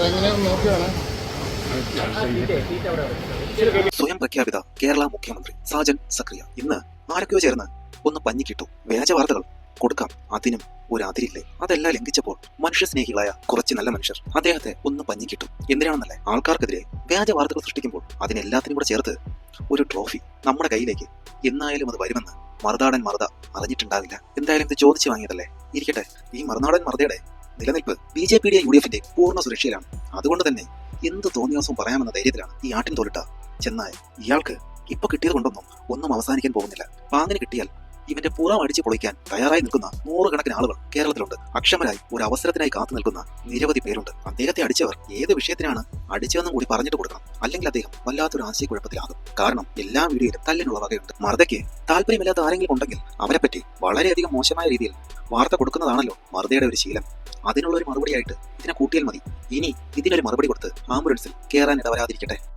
നോക്കിയാണ് സ്വയം പ്രഖ്യാപിത കേരള മുഖ്യമന്ത്രി സാജൻ സക്രിയ. ഇന്ന് ആരൊക്കെയോ ചേർന്ന് ഒന്ന് പഞ്ഞിക്കിട്ടു. വ്യാജ വാർത്തകൾ കൊടുക്കാം. അതിനും ഒരു അതിരില്ലേ അതെല്ലാം ലംഘിച്ചപ്പോൾ മനുഷ്യ സ്നേഹികളായ കുറച്ച് നല്ല മനുഷ്യർ അദ്ദേഹത്തെ ഒന്ന് പഞ്ഞിക്കിട്ടു. എന്തിനാണെന്നല്ലേ? ആൾക്കാർക്കെതിരെ വ്യാജ വാർത്തകൾ സൃഷ്ടിക്കുമ്പോൾ അതിനെല്ലാത്തിനും കൂടെ ചേർത്ത് ഒരു ട്രോഫി നമ്മുടെ കയ്യിലേക്ക് എന്നായാലും അത് വരുമെന്ന് മറുനാടൻ മറുത അറിഞ്ഞിട്ടുണ്ടാവില്ല. എന്തായാലും ഇത് ചോദിച്ചു വാങ്ങിയതല്ലേ? ഇരിക്കട്ടെ. ഈ മറുനാടൻ മറുതയുടെ നിലനിൽപ്പ് ബി ജെ പിയുടെയും യു ഡി എഫിന്റെ പൂർണ സുരക്ഷയിലാണ്. അതുകൊണ്ട് തന്നെ എന്ത് തോന്നിയാസം പറയാമെന്ന ധൈര്യത്തിലാണ് ഈ ആട്ടിൻ തോലിട്ട ചെന്നായ ഇയാൾക്ക് ഇപ്പൊ കിട്ടിയത് കൊണ്ടൊന്നും ഒന്നും അവസാനിക്കാൻ പോകുന്നില്ല. പാങ്ങിന് കിട്ടിയാൽ ഇവന്റെ പുറം അടിച്ചു പൊളിക്കാൻ തയ്യാറായി നിൽക്കുന്ന നൂറുകണക്കിന് ആളുകൾ കേരളത്തിലുണ്ട്. അക്ഷമരായി ഒരു അവസരത്തിനായി കാത്തു നിൽക്കുന്ന നിരവധി പേരുണ്ട്. അദ്ദേഹത്തെ അടിച്ചവർ ഏത് വിഷയത്തിനാണ് അടിച്ചതെന്നും കൂടി പറഞ്ഞിട്ട് കൊടുക്കണം. അല്ലെങ്കിൽ അദ്ദേഹം വല്ലാത്തൊരു ആശയക്കുഴപ്പത്തിലാകും. കാരണം എല്ലാ വീഡിയോയിലും തല്ലിനുള്ള വകയുണ്ട്. മറുതയ്ക്ക് താല്പര്യമില്ലാത്ത ആരെങ്കിലും ഉണ്ടെങ്കിൽ അവരെപ്പറ്റി വളരെയധികം മോശമായ രീതിയിൽ വാർത്ത കൊടുക്കുന്നതാണല്ലോ മറുതയുടെ ഒരു ശീലം. അതിനുള്ള ഒരു മറുപടിയായിട്ട് ഇതിനെ കൂട്ടിയാൽ മതി. ഇനി ഇതിനൊരു മറുപടി കൊടുത്ത് ആംബുലൻസിൽ കയറാൻ ഇടവരാതിരിക്കട്ടെ.